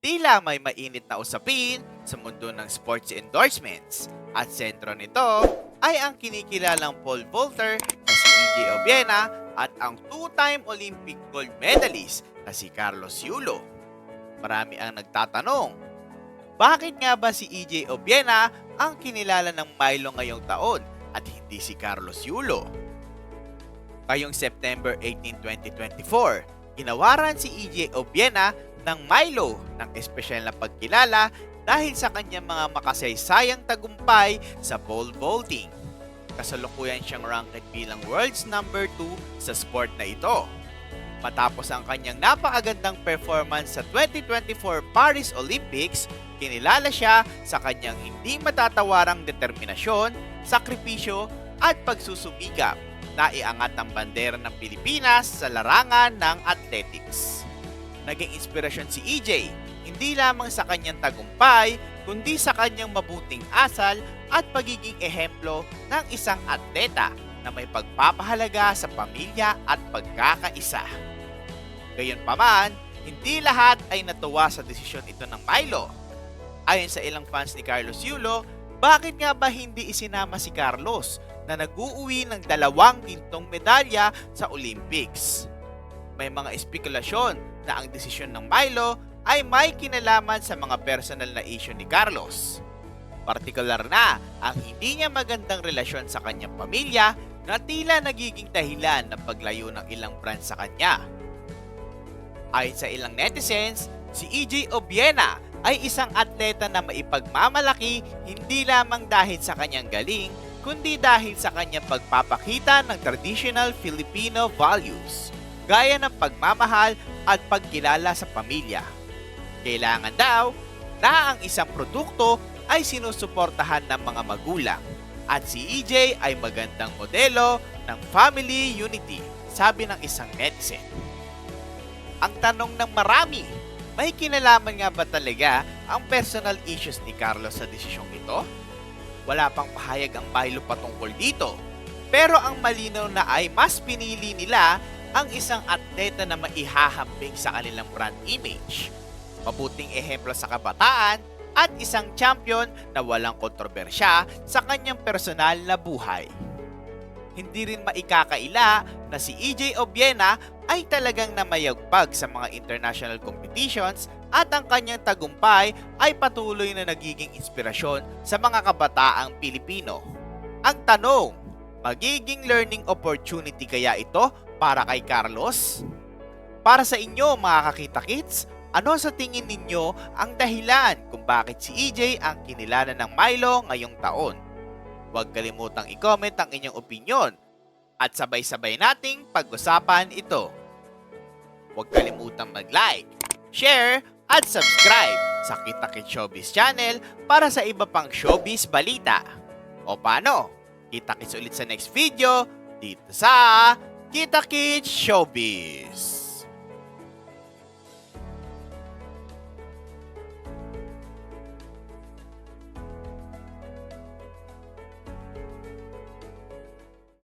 Tila may mainit na usapin sa mundo ng sports endorsements at sentro nito ay ang kinikilalang pole vaulter na si EJ Obiena at ang two-time Olympic gold medalist na si Carlos Yulo. Marami ang nagtatanong, bakit nga ba si EJ Obiena ang kinilala ng Milo ngayong taon at hindi si Carlos Yulo? Ngayong September 18, 2024, ginawaran si EJ Obiena ng Milo ng espesyal na pagkilala dahil sa kanyang mga makasaysayang tagumpay sa pole vaulting. Kasalukuyan siyang ranked bilang world's number 2 sa sport na ito. Matapos ang kanyang napakagandang performance sa 2024 Paris Olympics, kinilala siya sa kanyang hindi matatawarang determinasyon, sakripisyo at pagsusumikap na iangat ang bandera ng Pilipinas sa larangan ng athletics. Naging inspirasyon si EJ, hindi lamang sa kanyang tagumpay, kundi sa kanyang mabuting asal at pagiging ehemplo ng isang atleta na may pagpapahalaga sa pamilya at pagkakaisa. Gayunpaman, hindi lahat ay natuwa sa desisyon ito ng Milo. Ayon sa ilang fans ni Carlos Yulo, bakit nga ba hindi isinama si Carlos na nag-uuwi ng dalawang gintong medalya sa Olympics? May mga espekulasyon na ang desisyon ng Milo ay may kinalaman sa mga personal na issue ni Carlos. Partikular na ang hindi niya magandang relasyon sa kanyang pamilya na tila nagiging dahilan ng paglayo ng ilang brands sa kanya. Ayon sa ilang netizens, si EJ Obiena ay isang atleta na maipagmamalaki hindi lamang dahil sa kanyang galing, kundi dahil sa kanyang pagpapakita ng traditional Filipino values, gaya ng pagmamahal at pagkilala sa pamilya. Kailangan daw na ang isang produkto ay sinusuportahan ng mga magulang at si EJ ay magandang modelo ng family unity, sabi ng isang netizen. Ang tanong ng marami, may kinalaman nga ba talaga ang personal issues ni Carlos sa desisyong ito? Wala pang pahayag ang Milo patungkol dito. Pero ang malinaw na ay mas pinili nila ang isang atleta na maihahambing sa kanilang brand image. Mabuting ehemplo sa kabataan at isang champion na walang kontrobersya sa kanyang personal na buhay. Hindi rin maikakaila na si EJ Obiena ay talagang namayagpag sa mga international competitions at ang kanyang tagumpay ay patuloy na nagiging inspirasyon sa mga kabataang Pilipino. Ang tanong, magiging learning opportunity kaya ito para kay Carlos? Para sa inyo mga kakita kids, ano sa tingin ninyo ang dahilan kung bakit si EJ ang kinilala ng Milo ngayong taon? Huwag kalimutang i-comment ang inyong opinion at sabay-sabay nating pag-usapan ito. Huwag kalimutang mag-like, share, at subscribe sa Kita Kids Showbiz channel para sa iba pang showbiz balita. O paano? Kita kits ulit sa next video dito sa Kita Kids Showbiz.